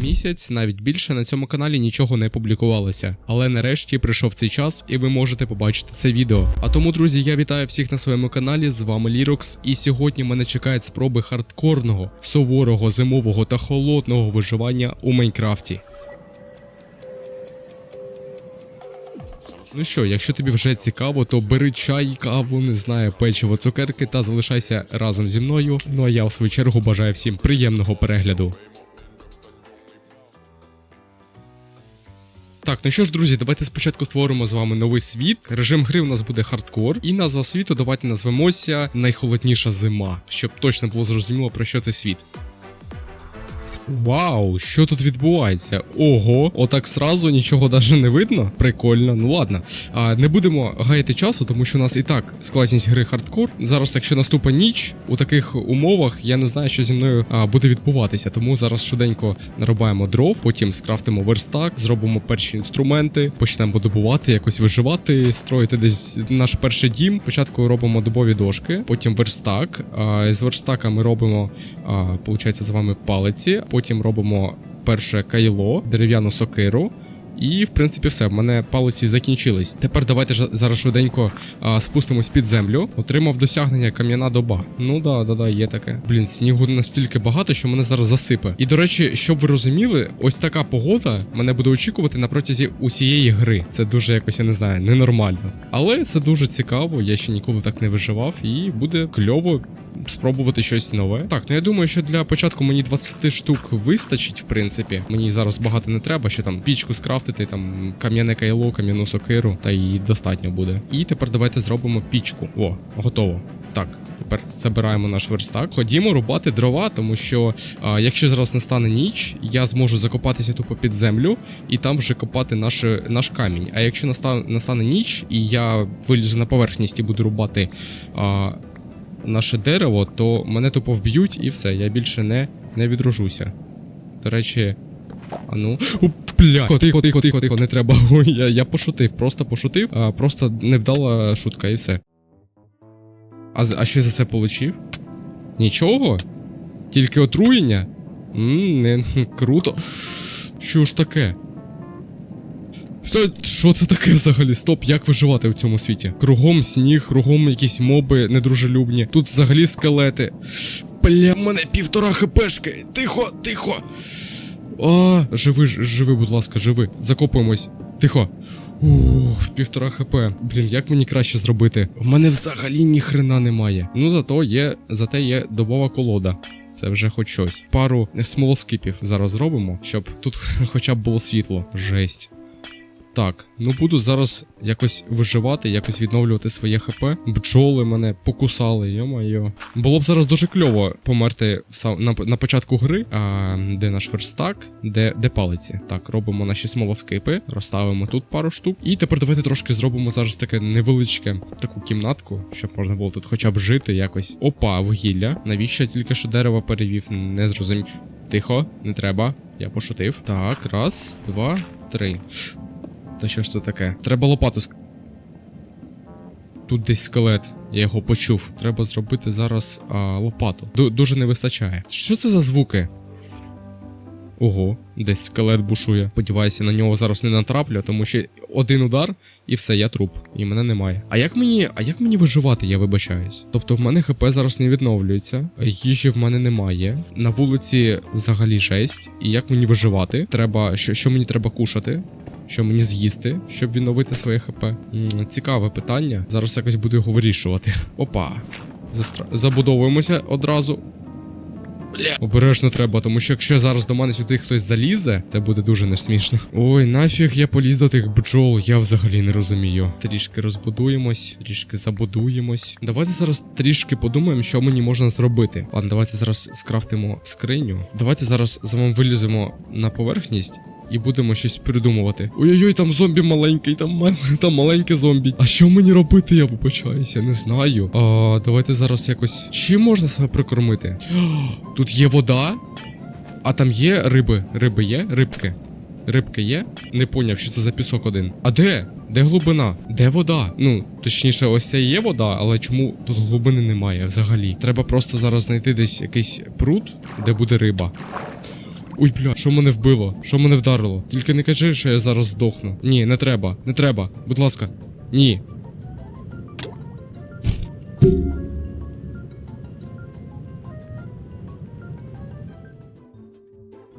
Місяць, навіть більше на цьому каналі нічого не публікувалося. Але нарешті прийшов цей час, і ви можете побачити це відео. А тому, друзі, я вітаю всіх на своєму каналі. З вами Лірокс, і сьогодні мене чекають спроби хардкорного, суворого, зимового та холодного виживання у Майнкрафті. Ну що, якщо тобі вже цікаво, то бери чай, каву, не знаю, печиво, цукерки та залишайся разом зі мною. Ну а я в свою чергу бажаю всім приємного перегляду. Так, ну що ж, друзі, давайте спочатку створимо з вами новий світ. Режим гри у нас буде хардкор, і назва світу давайте назвемося найхолодніша зима, щоб точно було зрозуміло про що це світ. Вау, що тут відбувається? Ого, отак сразу нічого даже не видно. Прикольно, ну ладно. А, не будемо гаяти часу, тому що у нас і так складність гри хардкор. Зараз, якщо наступить ніч, у таких умовах я не знаю, що зі мною а, буде відбуватися. Тому зараз швиденько нарубаємо дров, потім скрафтимо верстак, зробимо перші інструменти, почнемо добувати, якось виживати, строїти десь наш перший дім. Спочатку робимо добові дошки, потім верстак. А, з верстака ми робимо, а, получається, з вами палиці. Потім робимо перше кайло, дерев'яну сокиру. І, в принципі, все. В мене палиці закінчились. Тепер давайте ж зараз швиденько а, спустимось під землю. Отримав досягнення кам'яна доба. Ну да, да, да, є таке. Блін, снігу настільки багато, що мене зараз засипе. І до речі, щоб ви розуміли, ось така погода мене буде очікувати на протязі усієї гри. Це дуже якось, я не знаю, ненормально. Але це дуже цікаво. Я ще ніколи так не виживав, і буде кльово спробувати щось нове. Так, ну я думаю, що для початку мені 20 штук вистачить, в принципі. Мені зараз багато не треба, ще там пічку скрафтити, там кам'яне кайло, кам'яну сокиру, та і достатньо буде. І тепер давайте зробимо пічку. О, готово. Так, тепер забираємо наш верстак. Ходімо рубати дрова, тому що а, якщо зараз настане ніч, я зможу закопатися тупо під землю і там вже копати наш, наш камінь. А якщо настане, настане ніч, і я вилізу на поверхність і буду рубати. А, наше дерево, то мене тупо вб'ють і все, я більше не, не відружуся. До речі. А ну. Бля. Тихо, тихо, тихо, тихо, не треба. Ой, я, я пошутив, просто пошутив, а просто невдала шутка і все. А, а що я за це получив? Нічого? Тільки отруєння? Ммм, не круто. Що ж таке? Що, що це таке взагалі? Стоп, як виживати в цьому світі? Кругом сніг, кругом якісь моби недружелюбні. Тут взагалі скелети. Бля, в мене півтора хпшки. Тихо, тихо. А, живи, живи, будь ласка, живи. Закопуємось. Тихо. Ух, півтора хп. Блін, як мені краще зробити? В мене взагалі ні хрена немає. Ну зато є, зате є добова колода. Це вже хоч щось. Пару смолоскипів зараз зробимо, щоб тут хоча б було світло. Жесть. Так, ну буду зараз якось виживати, якось відновлювати своє ХП. Бджоли мене покусали, йо-майо. Було б зараз дуже кльово померти сам, на, на початку гри. А, де наш верстак, де, де палиці. Так, робимо наші смолоскипи, розставимо тут пару штук. І тепер давайте трошки зробимо зараз таке невеличке таку кімнатку, щоб можна було тут хоча б жити якось. Опа, вугілля. Навіщо я тільки що дерево перевів? Не зрозумів. Тихо, не треба. Я пошутив. Так, раз, два, три. Та що ж це таке? Треба лопату ск... Тут десь скелет, я його почув. Треба зробити зараз а, лопату. Ду- дуже не вистачає. Що це за звуки? Ого, десь скелет бушує. Сподіваюся, на нього зараз не натраплю, тому що один удар і все, я труп, і мене немає. А як мені, а як мені виживати, я вибачаюсь? Тобто в мене ХП зараз не відновлюється, їжі в мене немає. На вулиці взагалі жесть. І як мені виживати? Треба, що, що мені треба кушати? Що мені з'їсти, щоб відновити своє ХП? Цікаве питання. Зараз якось буду його вирішувати. Опа. Застра... Забудовуємося одразу. Бля. Обережно треба, тому що якщо зараз до мене сюди хтось залізе, це буде дуже несмішно. Ой, нафіг я поліз до тих бджол, я взагалі не розумію. Трішки розбудуємось, трішки забудуємось. Давайте зараз трішки подумаємо, що мені можна зробити. Ладно, давайте зараз скрафтимо скриню. Давайте зараз з вами виліземо на поверхність. І будемо щось придумувати. Ой-ой-ой, там зомбі маленький, там, мал- там маленьке зомбі. А що мені робити, я вибачаюся, не знаю. А, давайте зараз якось. Чим можна себе прикормити? Тут є вода, а там є риби. Риби є? Рибки. Рибки є? Не поняв, що це за пісок один. А де? Де глибина? Де вода? Ну, точніше, ось це є вода, але чому тут глибини немає взагалі? Треба просто зараз знайти десь якийсь пруд, де буде риба. Ой, бля, що мене вбило? Що мене вдарило? Тільки не кажи, що я зараз здохну. Ні, не треба, не треба. Будь ласка. Ні.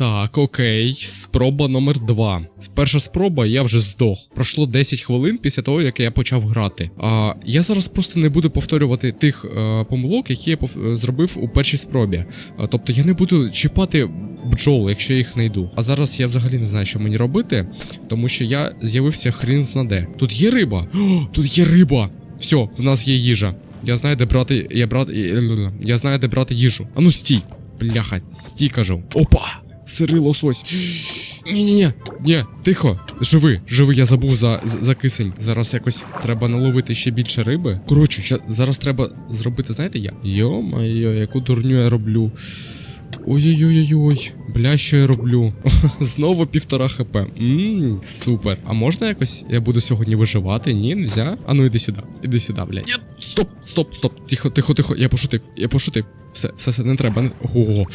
Так, окей, спроба номер два. Перша спроба, я вже здох. Пройшло 10 хвилин після того, як я почав грати. А я зараз просто не буду повторювати тих е, помилок, які я пов- зробив у першій спробі. А, тобто я не буду чіпати бджол, якщо я їх знайду. А зараз я взагалі не знаю, що мені робити, тому що я з'явився хрін знаде. Тут є риба. О, тут є риба. Все, в нас є їжа. Я знаю, де брати. Я брат. Я знаю, де брати їжу. А ну стій. Бляха, стій кажу. Опа! Сирий лосось. Ні-ні-ні, ні, тихо. Живи, живи, я забув за, за, за кисень. Зараз якось треба наловити ще більше риби. Коротше, ща, зараз треба зробити, знаєте як? Йо-моє, яку дурню я роблю. Ой-ой-ой-ой, бля, що я роблю? Знову півтора хп. Ммм, супер. А можна якось я буду сьогодні виживати? Ні, нельзя? А ну іди сюди, іди сюди, бля. Ні, стоп, стоп, стоп. Тихо, тихо, тихо. Я пошутив, я пошутив. Все, все, все, не треба. Не... Ого.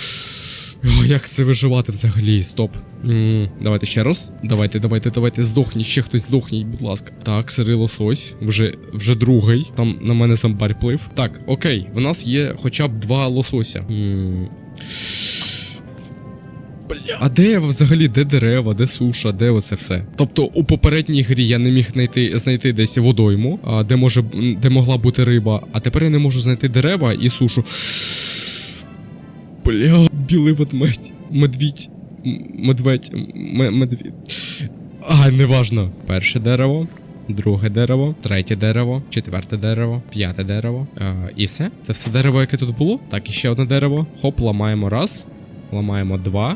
О, як це виживати взагалі? Стоп. м давайте ще раз. Давайте, давайте, давайте. Здохніть, ще хтось здохніть, будь ласка. Так, сирий лосось. Вже вже другий. Там на мене самбар плив. Так, окей, в нас є хоча б два лосося. м Бля. А де взагалі, де дерева, де суша, де оце все? Тобто у попередній грі я не міг знайти, знайти десь водойму, де може де могла бути риба, а тепер я не можу знайти дерева і сушу. Бля, білий ведмедь. Медвідь. Медведь. Медвідь. А, неважно. Перше дерево. Друге дерево, третє дерево, четверте дерево, п'яте дерево. Е, і все. Це все дерево, яке тут було. Так, і ще одне дерево. Хоп, ламаємо раз. Ламаємо два.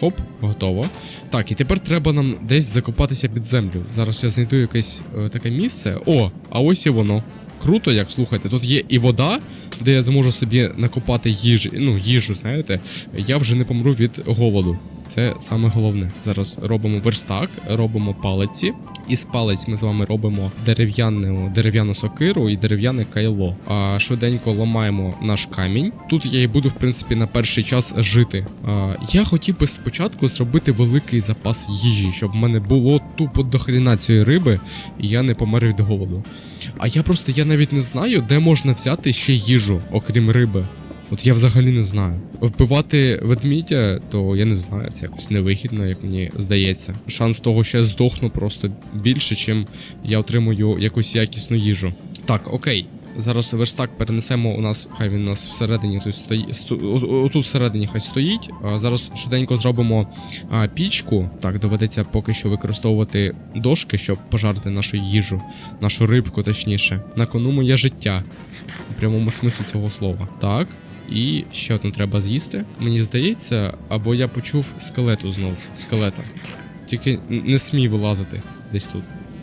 Хоп, готово. Так, і тепер треба нам десь закопатися під землю. Зараз я знайду якесь е, таке місце. О, а ось і воно. Круто, як слухайте, тут є і вода, де я зможу собі накопати їжі, ну, їжу, знаєте, я вже не помру від голоду. Це саме головне. Зараз робимо верстак, робимо палиці, з палець ми з вами робимо дерев'яну дерев'яну сокиру і дерев'яне кайло. А швиденько ламаємо наш камінь. Тут я і буду, в принципі, на перший час жити. А, я хотів би спочатку зробити великий запас їжі, щоб в мене було тупо до хріна цієї риби, і я не помер від голоду. А я просто я навіть не знаю, де можна взяти ще їжу, окрім риби. От я взагалі не знаю. Вбивати ведмідя, то я не знаю, це якось невигідно, як мені здається. Шанс того, що я здохну просто більше, чим я отримую якусь якісну їжу. Так, окей. Зараз верстак перенесемо у нас, хай він у нас всередині тут стоїть. Отут всередині хай стоїть. А зараз швиденько зробимо а, пічку. Так, доведеться поки що використовувати дошки, щоб пожарити нашу їжу, нашу рибку, точніше. На кону моє життя. У прямому смислі цього слова. Так. І ще одну треба з'їсти. Мені здається, або я почув скелету знов. Скелета. Тільки не смій вилазити десь тут.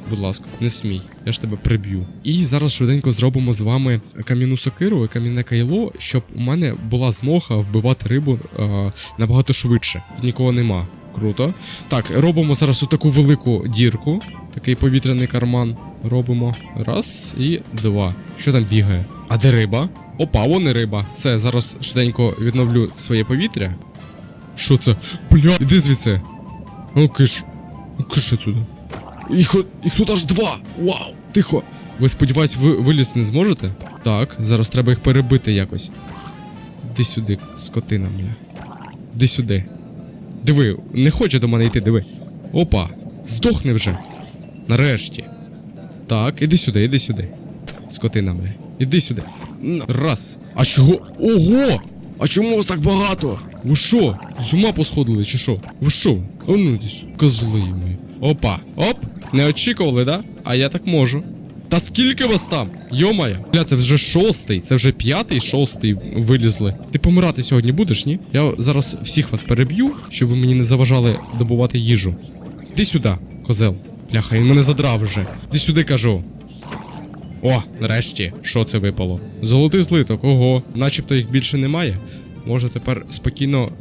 Будь ласка, не смій, я ж тебе приб'ю. І зараз швиденько зробимо з вами кам'яну сокиру і кам'яне кайло, щоб у мене була змога вбивати рибу е, набагато швидше. Нікого нема. Круто. Так, робимо зараз таку велику дірку, такий повітряний карман. Робимо. Раз і два. Що там бігає? А де риба? Опа, вон і риба. Все, зараз швиденько відновлю своє повітря. Що це? Бля, іди звідси. Ну киш. Ну киш отсюди. Їх, їх тут аж два! Вау! Тихо! Ви сподіваюсь, ви вилізти не зможете? Так, зараз треба їх перебити якось. Іди сюди, скотина, бля. Іди сюди. Диви, не хоче до мене йти, диви. Опа! Здохни вже. Нарешті. Так, іди сюди, іди сюди. Скотина, бля. Іди сюди. Раз. А чого? Ого! А чому вас так багато? Ви що? З ума посходили, чи що? Ви що? А ну десь, козли мої. Опа. Оп! Не очікували, да? А я так можу. Та скільки вас там? Йомая. Бля, це вже шостий, це вже п'ятий, шостий вилізли. Ти помирати сьогодні будеш, ні? Я зараз всіх вас переб'ю, щоб ви мені не заважали добувати їжу. Іди сюди, козел. Бляха, він мене задрав вже. Іди сюди кажу. О, нарешті, що це випало? Золотий злиток, ого, начебто їх більше немає. Може тепер спокійно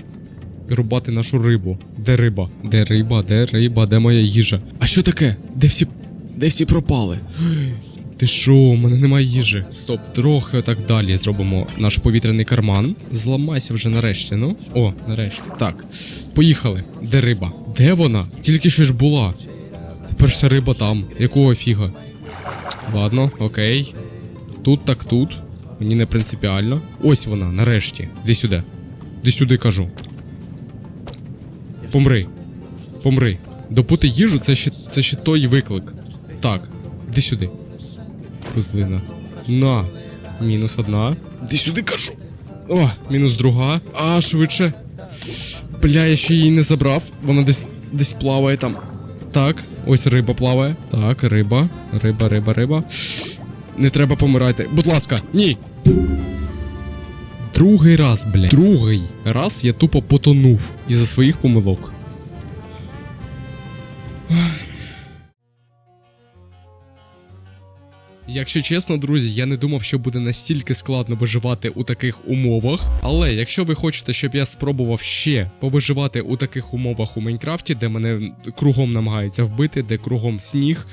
рубати нашу рибу. Де риба? Де риба, де риба, де моя їжа? А що таке? Де всі. Де всі пропали? Ти що, у мене немає їжі. Стоп, трохи отак далі зробимо наш повітряний карман. Зламайся вже нарешті, ну. О, нарешті. Так. Поїхали. Де риба? Де вона? Тільки що ж була. Вся риба там. Якого фіга? Ладно, окей. Тут так тут. Мені не принципіально. Ось вона, нарешті. Іди сюди. Іди сюди кажу. Помри. Помри. Допути їжу це ще, це ще той виклик. Так, іди сюди. Козлина. На. Мінус одна. Іди сюди кажу. О, мінус друга. А, швидше. Бля, я ще її не забрав. Вона десь десь плаває там. Так, ось риба плаває. Так, риба. Риба, риба, риба. Не треба помирати. Будь ласка, ні. Другий раз, бля. Другий раз я тупо потонув із-за своїх помилок. Якщо чесно, друзі, я не думав, що буде настільки складно виживати у таких умовах. Але якщо ви хочете, щоб я спробував ще повиживати у таких умовах у Майнкрафті, де мене кругом намагаються вбити, де кругом сніг,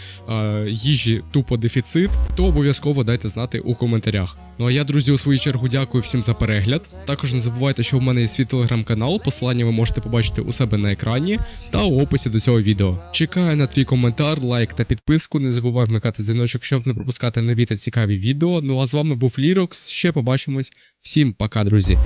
їжі тупо дефіцит, то обов'язково дайте знати у коментарях. Ну а я, друзі, у свою чергу дякую всім за перегляд. Також не забувайте, що в мене є свій телеграм-канал, посилання ви можете побачити у себе на екрані та у описі до цього відео. Чекаю на твій коментар, лайк та підписку. Не забувай вмикати дзвіночок, щоб не пропускати нові та цікаві відео. Ну а з вами був Лірокс. Ще побачимось. Всім пока, друзі.